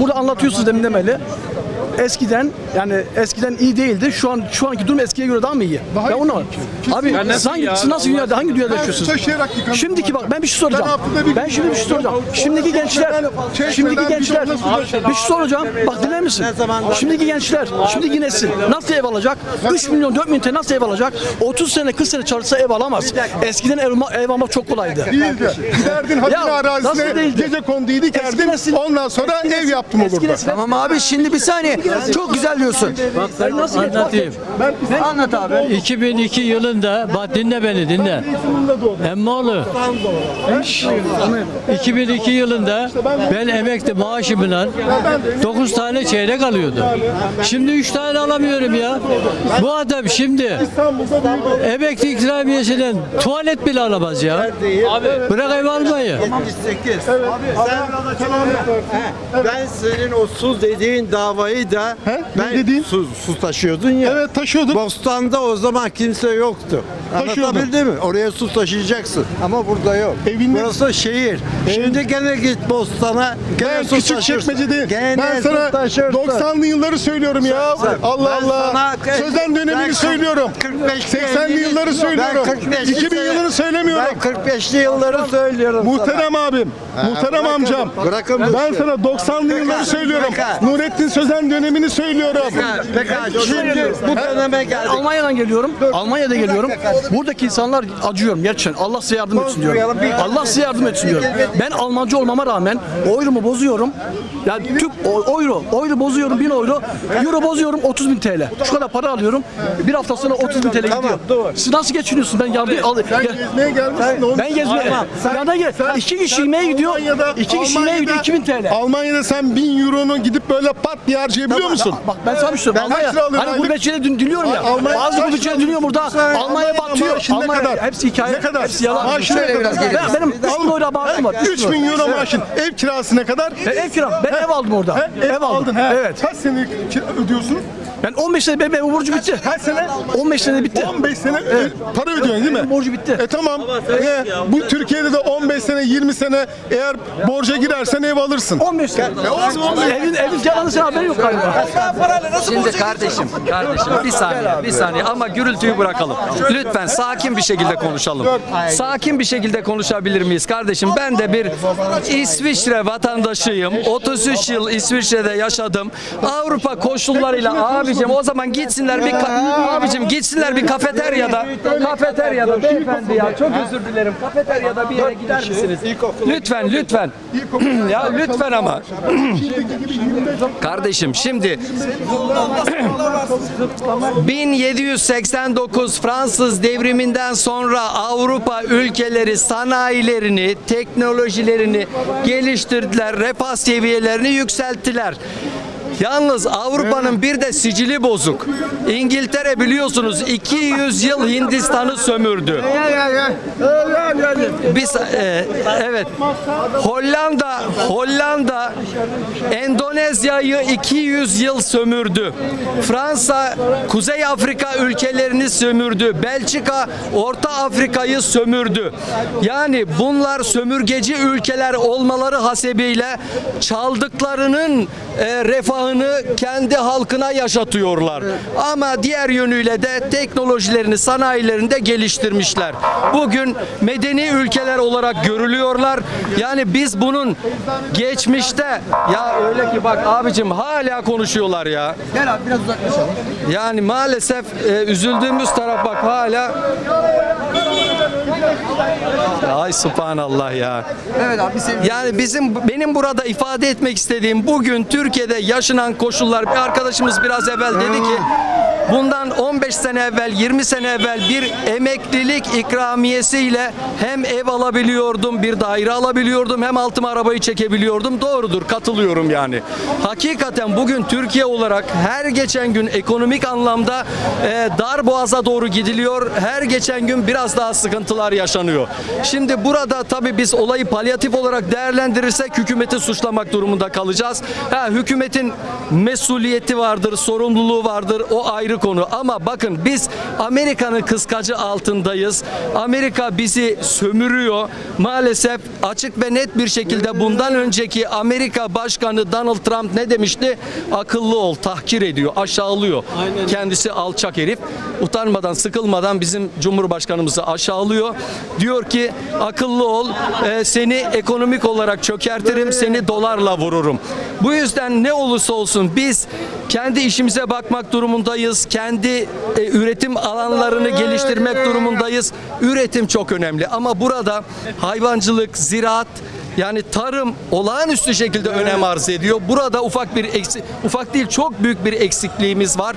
burada anlatıyorsunuz demin demeli. Eskiden yani eskiden iyi değildi. Şu an şu anki durum eskiye göre daha mı iyi? Daha iyi onu. Abi siz hangi siz nasıl dünyada hangi dünyada yaşıyorsunuz? taşıyarak yıkandım. Şimdiki bak ben bir şey soracağım. Ben şimdi bir şey soracağım. Şimdiki gençler şimdiki gençler bir şey soracağım. Bak dinler misin? Şimdiki gençler, şimdiki nesil nasıl ev alacak? 3 milyon 4 milyon TL nasıl ev alacak? 30 sene 40 sene çalışsa ev alamaz. Eskiden ev, alma- ev almak çok kolaydı. Değildi. Giderdin hazine Ya, arazisine nasıl gece. Eski nesil- Ondan sonra ev yaptım olurdu. Tamam abi şimdi bir saniye. Çok güzel diyorsun. Bak ben anlatayım. Anlat abi. 2002 yılında bak dinle beni dinle. Emmoğlu. 2002 yılında ben emekli maaşımla 9 tane çeyrek alıyordu. Şimdi 3 tane alamıyorum ya. Bu adam şimdi emekli ikramiyesinden tuvalet bile alamaz ya. Bırak ev almayı. 78. Sen, ben senin o su dediğin davayı da He? Ne ben dediğin? su, su taşıyordun ya. Evet taşıyordum. Bostan'da o zaman kimse yoktu. Taşıyordum. Anlatabildim mi? Oraya su taşıyacaksın ama burada yok. Evinde- Burası şehir. Şimdi gene git Bostan'a. Gene Ben su küçük çekmecede Gene ben sana taşırsın. 90'lı yılları söylüyorum ya. Sen- Allah ben Allah. sana- Sözen dönemini söylüyorum. 45'li 80'li yılları söylüyorum. Ben 45'li 2000 yılını söylemiyorum. Ben 45'li yılları söylüyorum. Muhterem abim, muhterem bırakın, amcam. bırakın ben sana 90'lı yılları söylüyorum. Nurettin Sözen dönemini söylüyorum. Pekala, şimdi bu döneme geldik. Almanya'dan geliyorum. Almanya'da geliyorum. Buradaki insanlar acıyorum gerçekten. Allah size yardım etsin diyorum. Allah size yardım etsin diyorum. Ben Almancı olmama rağmen euromu bozuyorum. Ya Türk o- euro, euro bozuyorum 1000 euro. Euro bozuyorum 30 bin TL. Şu kadar para alıyorum. Bir hafta sonra 30 bin TL gidiyor. Siz nasıl geçiniyorsunuz? Ben yardım al. Gezmeye gelmişsin. ben gezmeye. Ya da gel. İki kişi yemeğe gidiyor. İki kişi yemeğe gidiyor 2000 TL. Almanya'da sen 1000 euronu gidip böyle pat diye harcayabiliyor musun? Bak ben sana bir şey söyleyeyim. Almanya, hani aylık? gurbetçileri dün dinliyorum ya. Almanya- bazı lira dinliyorum burada. Almanya batıyor. Almanya, kadar? hepsi hikaye. Ne kadar? Hepsi yalan. Maaşın ne kadar? Ben, benim 3 lira maaşım var. üç 3000 lira. euro maaşın. Ev kirası ne kadar? Ev kiram. Ben ev aldım orada. Ev aldım. Evet. Kaç sene ödüyorsun? Ben 15 sene benim ev borcu bitti. Kaç sene? 15 sene bitti. 15 sene ö- para ödüyorsun değil mi? Borcu bitti. E tamam. E, bu Türkiye'de de 15 sene 20 sene eğer borca girersen ev alırsın. 15 sene. Evin evin yalanı sen haberin yok. Şimdi kardeşim, kardeşim bir saniye, bir saniye ama gürültüyü bırakalım. Lütfen sakin bir şekilde konuşalım. Sakin bir şekilde konuşabilir miyiz kardeşim? Ben de bir İsviçre vatandaşıyım. 33 yıl İsviçre'de yaşadım. Avrupa koşullarıyla abicim o zaman gitsinler bir abicim gitsinler bir kafeteryada kafeteryada beyefendi ya çok özür dilerim. Kafeteryada bir yere gider misiniz? Lütfen lütfen. ya lütfen ama. Kardeşim şimdi 1789 Fransız devriminden sonra Avrupa ülkeleri sanayilerini, teknolojilerini geliştirdiler, refah seviyelerini yükselttiler. Yalnız Avrupa'nın bir de sicili bozuk. İngiltere biliyorsunuz 200 yıl Hindistan'ı sömürdü. Biz e, evet. Hollanda Hollanda Endonezya'yı 200 yıl sömürdü. Fransa Kuzey Afrika ülkelerini sömürdü. Belçika Orta Afrika'yı sömürdü. Yani bunlar sömürgeci ülkeler olmaları hasebiyle çaldıklarının e, refahını kendi halkına yaşatıyorlar. Ama diğer yönüyle de teknolojilerini, sanayilerini de geliştirmişler. Bugün medeni ülkeler olarak görülüyorlar. Yani biz bunun geçmişte ya öyle ki bak abicim hala konuşuyorlar ya. Gel abi biraz uzaklaşalım. Yani maalesef e, üzüldüğümüz taraf bak hala Ay subhanallah ya. Evet abi bir Yani bizim benim burada ifade etmek istediğim bugün Türkiye'de yaşanan koşullar bir arkadaşımız biraz evvel dedi ki bundan 15 sene evvel 20 sene evvel bir emeklilik ikramiyesiyle hem ev alabiliyordum bir daire alabiliyordum hem altıma arabayı çekebiliyordum doğrudur katılıyorum yani. Hakikaten bugün Türkiye olarak her geçen gün ekonomik anlamda e, dar boğaza doğru gidiliyor. Her geçen gün biraz daha sıkıntılar yaşanıyor. Şimdi burada tabii biz olayı palyatif olarak değerlendirirsek hükümeti suçlamak durumunda kalacağız. Ha, hükümetin mesuliyeti vardır, sorumluluğu vardır. O ayrı ayrı konu ama bakın biz Amerika'nın kıskacı altındayız. Amerika bizi sömürüyor. Maalesef açık ve net bir şekilde bundan önceki Amerika Başkanı Donald Trump ne demişti? Akıllı ol, tahkir ediyor, aşağılıyor. Kendisi alçak herif. Utanmadan, sıkılmadan bizim Cumhurbaşkanımızı aşağılıyor. Diyor ki akıllı ol, e, seni ekonomik olarak çökertirim, seni dolarla vururum. Bu yüzden ne olursa olsun biz kendi işimize bakmak durumundayız. Kendi e, üretim alanlarını geliştirmek durumundayız. Üretim çok önemli ama burada hayvancılık, ziraat yani tarım olağanüstü şekilde önem arz ediyor. Burada ufak bir eksik, ufak değil çok büyük bir eksikliğimiz var.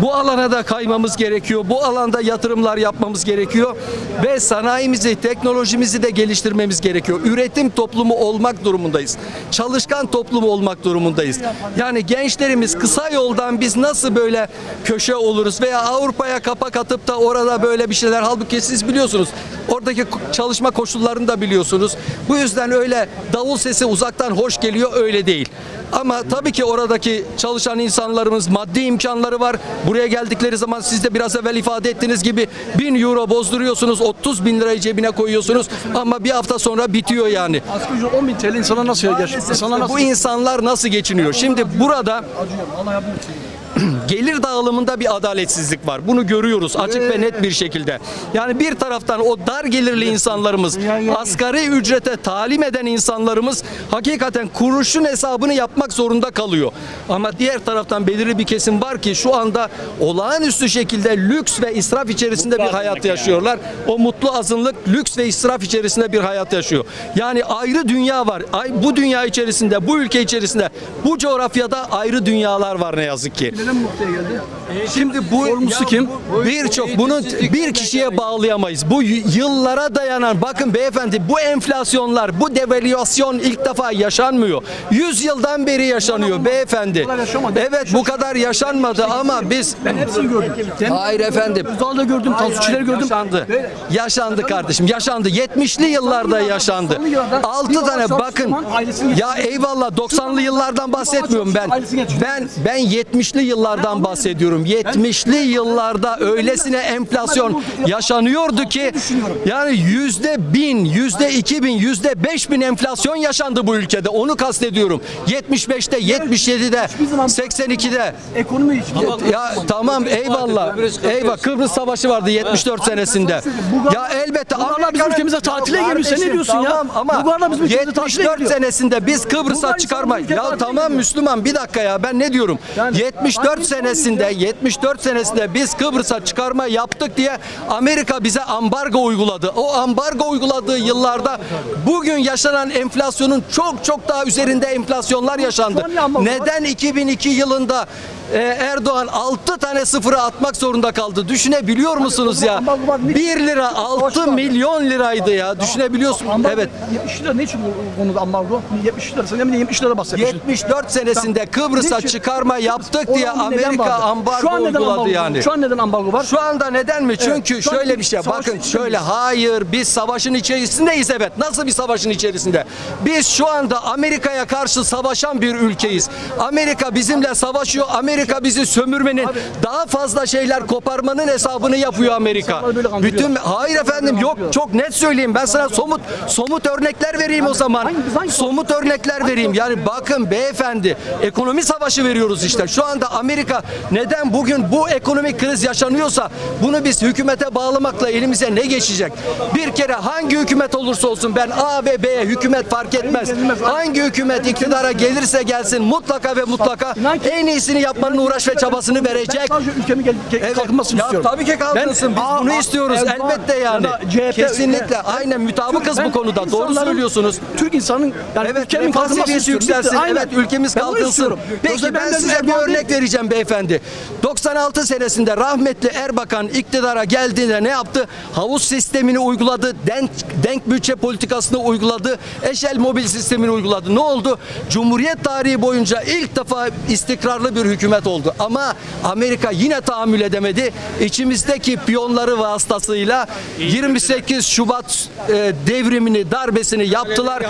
Bu alana da kaymamız gerekiyor. Bu alanda yatırımlar yapmamız gerekiyor ve sanayimizi, teknolojimizi de geliştirmemiz gerekiyor. Üretim toplumu olmak durumundayız. Çalışkan toplumu olmak durumundayız. Yani gençlerimiz kısa yoldan biz nasıl böyle köşe oluruz veya Avrupa'ya kapak atıp da orada böyle bir şeyler halbuki siz biliyorsunuz. Oradaki çalışma koşullarını da biliyorsunuz. Bu yüzden öyle davul sesi uzaktan hoş geliyor öyle değil. Ama tabii ki oradaki çalışan insanlarımız maddi imkanları var. Buraya geldikleri zaman siz de biraz evvel ifade ettiğiniz gibi 1000 euro bozduruyorsunuz 30 bin lirayı cebine koyuyorsunuz ama bir hafta sonra bitiyor yani. Asgari ücret 10 bin TL insana nasıl nasıl Bu insanlar nasıl geçiniyor? Şimdi burada gelir dağılımında bir adaletsizlik var. Bunu görüyoruz açık ve net bir şekilde. Yani bir taraftan o dar gelirli insanlarımız, asgari ücrete talim eden insanlarımız hakikaten kuruşun hesabını yapmak zorunda kalıyor. Ama diğer taraftan belirli bir kesim var ki şu anda olağanüstü şekilde lüks ve israf içerisinde bir hayat yaşıyorlar. O mutlu azınlık lüks ve israf içerisinde bir hayat yaşıyor. Yani ayrı dünya var. Ay- Bu dünya içerisinde, bu ülke içerisinde, bu coğrafyada ayrı dünyalar var ne yazık ki. Neden bu noktaya geldi? Şimdi bu Sorumlusu kim? bu- Birçok bunu bir kişiye bağlayamayız. Bu yıllara dayanan bakın beyefendi bu enflasyonlar, bu devalüasyon ilk defa yaşanmıyor. 100 yıldan beri yaşanıyor beyefendi. Evet bu kadar yaşanmadı ama biz Ben hepsini gördüm. Hayır efendim. Özal'da gördüm, Tansuçileri gördüm. Yaşandı. Yaşandı kardeşim. Yaşandı. 70'li yıllarda yaşandı. 6 tane bakın. Ya eyvallah 90'lı yıllardan bahsetmiyorum ben. Ben ben 70'li yıllardan bahsediyorum. 70'li yıllarda öylesine enflasyon yaşanıyordu ki yani yüzde bin, yüzde iki bin, yüzde beş bin enflasyon yaşandı bu ülkede. Onu kastediyorum. 75'te, 77'de, 82'de. Ekonomi için. Ya tamam eyvallah. Eyvah Kıbrıs Savaşı vardı 74 senesinde. Ya elbette Bulgarlar bizim ülkemize tatile geliyor. Sen ne diyorsun ya? Ama Bulgarlar bizim ülkemize tatile 74 geliyor. senesinde biz Kıbrıs'a çıkarma. Ya tamam. Müslüman bir dakika ya ben ne diyorum? Yani 74 hangi senesinde 74 senesinde biz Kıbrıs'a çıkarma yaptık diye Amerika bize ambargo uyguladı. O ambargo uyguladığı yıllarda bugün yaşanan enflasyonun çok çok daha üzerinde enflasyonlar yaşandı. Neden 2002 yılında e, Erdoğan 6 tane sıfırı atmak zorunda kaldı. Düşünebiliyor musunuz ya? ambargo var, ne- 1 lira 6 milyon liraydı ya. Düşünebiliyorsun. Evet. 70 lira ne için bu konuda ambargo? 70 lira. Sen demin de 70 lira bahsetmiştin. 74 senesinde Kıbrıs'a çıkarma yaptık diye Neden Amerika vardı? ambargo Şu an neden uyguladı ambargo var? yani. Şu an neden ambargo var? Şu anda neden mi? Çünkü şu an şöyle bir şey. savaşın Bakın içindeyiz. şöyle hayır biz savaşın içerisindeyiz evet. Nasıl bir savaşın içerisinde? Biz şu anda Amerika'ya karşı savaşan bir ülkeyiz. Amerika bizimle savaşıyor. Amerika bizi sömürmenin daha fazla şeyler koparmanın hesabını yapıyor Amerika. İnsanları böyle kandırıyor. Bütün hayır efendim yok çok net söyleyeyim. Ben sana somut somut örnekler vereyim o zaman. hangi- hangi- Somut örnekler vereyim. Yani bakın beyefendi ekonomi savaşı veriyoruz işte. Şu anda Amerika neden bugün bu ekonomik kriz yaşanıyorsa bunu biz hükümete bağlamakla elimize ne geçecek? Bir kere hangi hükümet olursa olsun ben A ve B hükümet fark etmez. Hangi hükümet iktidara gelirse gelsin mutlaka ve mutlaka en iyisini yapmanın uğraş ve çabasını verecek. ülkemin Evet. kalkınmasını Ya istiyorum. tabii ki kalkınsın. Biz bunu istiyoruz. Elbette yani. CHP Kesinlikle. Aynen mutabıkız Ben bu konuda. Doğru söylüyorsunuz. Türk insanın yani Evet, ülkemin istiyorum. yükselsin. Evet, ülkemiz kalkınsın. Peki ben size bir örnek değil. Vereceğim beyefendi. 96 senesinde rahmetli Erbakan iktidara geldiğinde ne yaptı? Havuz sistemini uyguladı. Denk, denk bütçe politikasını uyguladı. Eşel mobil sistemini uyguladı. Ne oldu? Cumhuriyet tarihi boyunca ilk defa istikrarlı bir hükümet oldu. Ama Amerika yine tahammül edemedi. İçimizdeki piyonları vasıtasıyla 28 Şubat e, devrimini, darbesini yaptılar.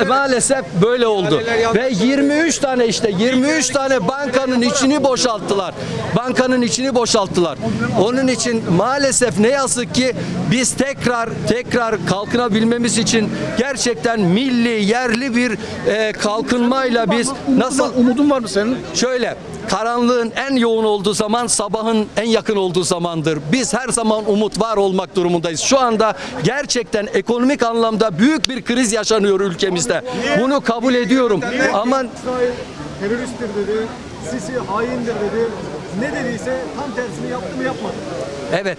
E, maalesef böyle oldu. Ve 23 tane işte 23 tane bankanın içi içini boşalttılar. Bankanın içini boşalttılar. Onun için maalesef ne yazık ki biz tekrar tekrar kalkınabilmemiz için gerçekten milli, yerli bir e, kalkınmayla biz nasıl Umudun var mı senin? Şöyle karanlığın en yoğun olduğu zaman sabahın en yakın olduğu zamandır. Biz her zaman umut var olmak durumundayız. Şu anda gerçekten ekonomik anlamda büyük bir kriz yaşanıyor ülkemizde. Bunu kabul ediyorum. Ama teröristtir dedi, Sisi haindir dedi. Ne dediyse tam tersini yaptı mı yapmadı. Evet.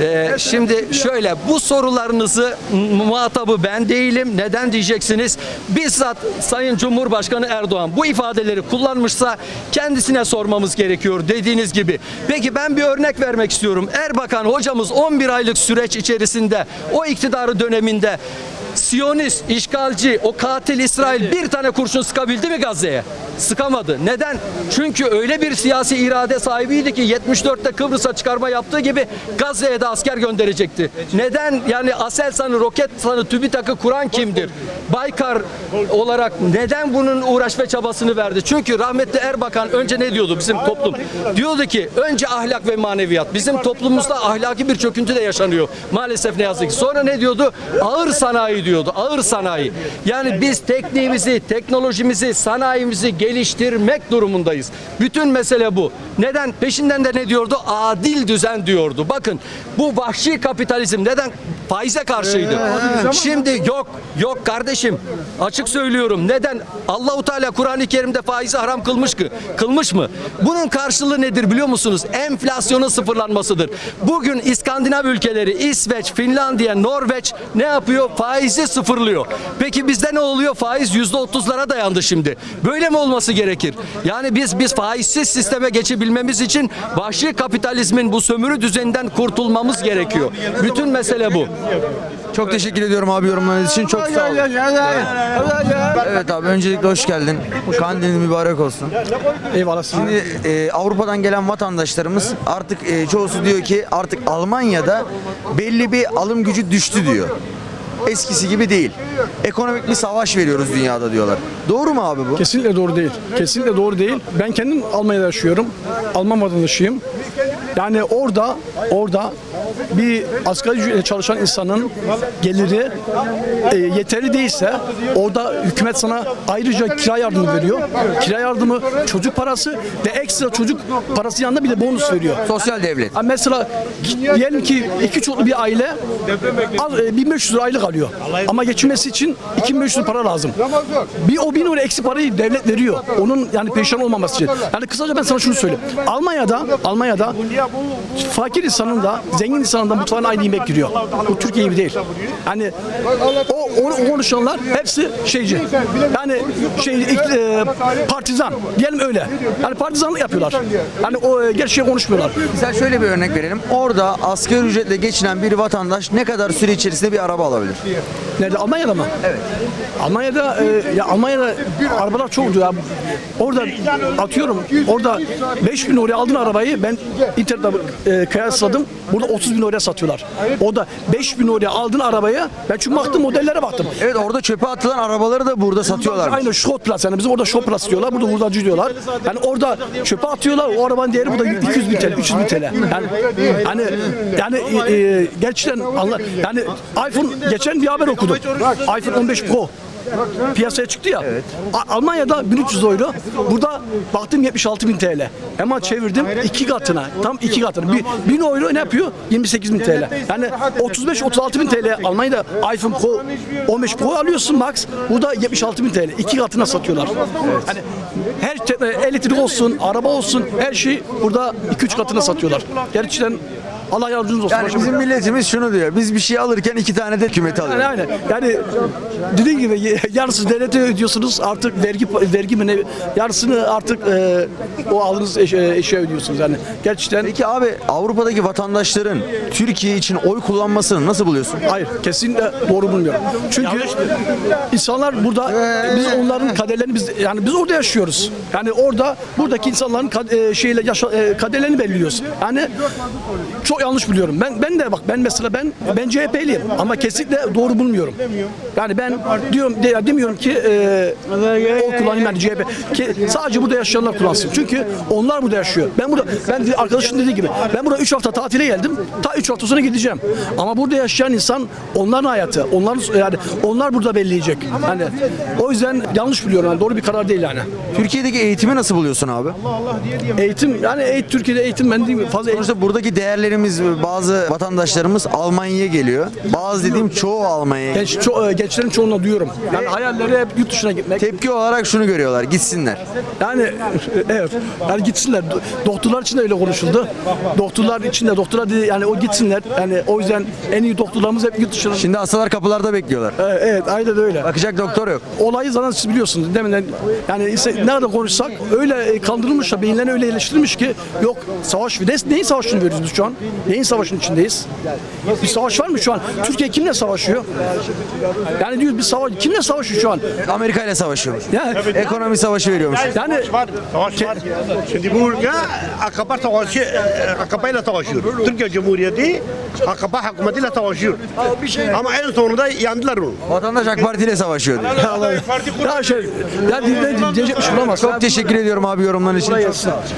Ee, şimdi şöyle bu sorularınızı muhatabı ben değilim. Neden diyeceksiniz? Bizzat Sayın Cumhurbaşkanı Erdoğan bu ifadeleri kullanmışsa kendisine sormamız gerekiyor dediğiniz gibi. Peki ben bir örnek vermek istiyorum. Erbakan hocamız 11 aylık süreç içerisinde o iktidarı döneminde Siyonist, işgalci, o katil İsrail bir tane kurşun sıkabildi mi Gazze'ye? Sıkamadı. Neden? Çünkü öyle bir siyasi irade sahibiydi ki 74'te Kıbrıs'a çıkarma yaptığı gibi Gazze'ye de asker gönderecekti. Neden? Yani Aselsan'ı, Roketsan'ı, TÜBİTAK'ı kuran kimdir? Baykar olarak neden bunun uğraş ve çabasını verdi? Çünkü rahmetli Erbakan önce ne diyordu bizim toplum? Diyordu ki önce ahlak ve maneviyat. Bizim toplumumuzda ahlaki bir çöküntü de yaşanıyor. Maalesef ne yazık ki. Sonra ne diyordu? Ağır sanayi diyordu. Ağır sanayi. Yani biz tekniğimizi, teknolojimizi, sanayimizi geliştirmek durumundayız. Bütün mesele bu. Neden? Peşinden de ne diyordu? Adil düzen diyordu. Bakın bu vahşi kapitalizm neden faize karşıydı? Şimdi yok yok kardeşim. Açık söylüyorum. Neden? Allahu Teala Kur'an-ı Kerim'de faizi haram kılmış ki. Kılmış mı? Bunun karşılığı nedir biliyor musunuz? Enflasyonun sıfırlanmasıdır. Bugün İskandinav ülkeleri İsveç, Finlandiya, Norveç ne yapıyor? Faizi sıfırlıyor. Peki bizde ne oluyor? Faiz yüzde otuzlara dayandı şimdi. Böyle mi olması gerekir? Yani biz biz faizsiz sisteme geçebilmemiz için vahşi kapitalizmin bu sömürü düzeninden kurtulmamız gerekiyor. Bütün mesele bu. Çok teşekkür ediyorum abi yorumlarınız için. Çok sağ olun. Evet abi öncelikle hoş geldin. Kandilin mübarek olsun. Eyvallah. Şimdi e, Avrupa'dan gelen vatandaşlarımız artık e, çoğusu diyor ki artık Almanya'da belli bir alım gücü düştü diyor. Eskisi gibi değil. Ekonomik bir savaş veriyoruz dünyada diyorlar. Doğru mu abi bu? Kesinlikle doğru değil. Kesinlikle doğru değil. Ben kendim Almanya'da yaşıyorum. Alman vatandaşıyım. Yani orada orada bir asgari ücretle çalışan insanın geliri e, yeterli değilse orada hükümet sana ayrıca kira yardımı veriyor. Kira yardımı, çocuk parası ve ekstra çocuk parası yanında bir de bonus veriyor. Sosyal devlet. Ha mesela diyelim ki iki çocuklu bir aile az, e, 1500 lira aylık alıyor. Ama geçinmesi için 2500 lira para lazım. Bir o 1000 lira eksi parayı devlet veriyor. Onun yani perişan olmaması için. Yani kısaca ben sana şunu söyleyeyim. Almanya'da Almanya'da fakir insanın da zengin insanın da mutfağına aynı yemek giriyor. Bu Türkiye gibi değil. Yani o onu konuşanlar hepsi şeyci. Yani şey e, partizan diyelim öyle. Yani partizanlık yapıyorlar. Yani o e, gerçeği konuşmuyorlar. Mesela şöyle bir örnek verelim. Orada asgari ücretle geçinen bir vatandaş ne kadar süre içerisinde bir araba alabilir? Nerede? Almanya'da mı? Evet. Almanya'da e, ya Almanya'da arabalar çok ucuz ya. Orada atıyorum orada 5 bin oraya aldığın arabayı ben internette e, kıyasladım. Burada 30 bin oraya satıyorlar. O da 5 bin oraya aldığın arabayı ben çünkü baktım modellere baktım. Evet orada çöpe atılan arabaları da burada satıyorlar. Aynen Schrott Plus yani bizim orada Schrott Plus diyorlar. Burada hurdacı diyorlar. Yani orada çöpe atıyorlar. O arabanın değeri burada 200 bin TL, 300 bin TL. Yani yani yani e, e, gerçekten anla, yani iPhone geçen bir haber okudum. iPhone 15 Pro piyasaya çıktı ya. A- Almanya'da 1300 euro. Burada baktım 76 bin TL. Ama çevirdim iki katına. Tam iki katına. Bir, 1000 euro ne yapıyor? 28 bin TL. Yani 35-36 bin TL Almanya'da iPhone Pro 15 Pro alıyorsun Max. Burada 76 bin TL. iki katına satıyorlar. Yani her te- elektrik olsun, araba olsun her şey burada 2-3 katına satıyorlar. Gerçekten Allah yardımcınız olsun. Yani Başım- bizim milletimiz şunu diyor. Biz bir şey alırken iki tane de hükümeti yani alıyoruz. aynen. Yani dediğim gibi yarısı devlete ödüyorsunuz artık vergi vergi mi ne yarısını artık e, o aldığınız eşe, eşeğe ödüyorsunuz yani. Gerçekten Peki abi Avrupa'daki vatandaşların Türkiye için oy kullanmasını nasıl buluyorsun? hayır kesinlikle doğru bulmuyorum. Çünkü insanlar burada biz onların kaderlerini biz yani biz orada yaşıyoruz. Yani orada buradaki insanların kad- e, şeyle yaşa, e, kaderlerini belirliyoruz. Yani çok yanlış biliyorum. Ben ben de bak ben mesela ben ben CHP'liyim ama kesinlikle doğru bulmuyorum. Yani ben diyorum de, demiyorum ki e, o kullanayım yani CHP. Ki sadece burada yaşayanlar kullansın. Çünkü onlar burada yaşıyor. Ben burada ben arkadaşım dediği gibi ben burada 3 hafta tatile geldim. Ta 3 hafta sonra gideceğim. Ama burada yaşayan insan onların hayatı. Onların yani onlar burada belleyecek. Hani o yüzden yanlış biliyorum. Yani doğru bir karar değil yani. Türkiye'deki eğitimi nasıl buluyorsun abi? Eğitim yani eğit Türkiye'de eğitim ben değil? Fazla Sonuçta buradaki değerlerimiz bazı vatandaşlarımız Almanya'ya geliyor. Bazı dediğim çoğu Almanya'ya. Genç, ço- e, gençlerin çoğuna duyuyorum. Yani hayalleri hep yurt dışına gitmek. Tepki olarak şunu görüyorlar. Gitsinler. Yani evet. Yani gitsinler. Do- Doktorlar için de öyle konuşuldu. Doktorlar için de doktorlar dedi yani o gitsinler. Yani o yüzden en iyi doktorlarımız hep yurt dışına. Şimdi hastalar kapılarda bekliyorlar. Evet, evet aynen öyle. Bakacak doktor yok. Olayı zaten siz biliyorsunuz. Deminden yani ise nerede konuşsak öyle e, kandırılmışlar. Beyinlerini öyle eleştirilmiş ki yok savaş. Ne, neyin savaşını veriyoruz biz şu an? Neyin savaşının içindeyiz? Bir savaş var mı şu an? Türkiye kimle savaşıyor? Yani diyoruz bir savaş kimle savaşıyor şu an? Amerika ile savaşıyormuş. Yani, Ekonomi savaşı veriyormuş. yani Savaş var. Şimdi bu ülke AKP savaşı, AKP ile savaşıyor. Türkiye Cumhuriyeti AKP hükümetiyle savaşıyor. Ama en sonunda yandılar onu. Vatandaş AK Parti ile savaşıyor diyor. ya şey ya dinle diyecek bir şey bulamaz. Çok teşekkür ediyorum abi yorumların için. Çok gelsin. Hadi.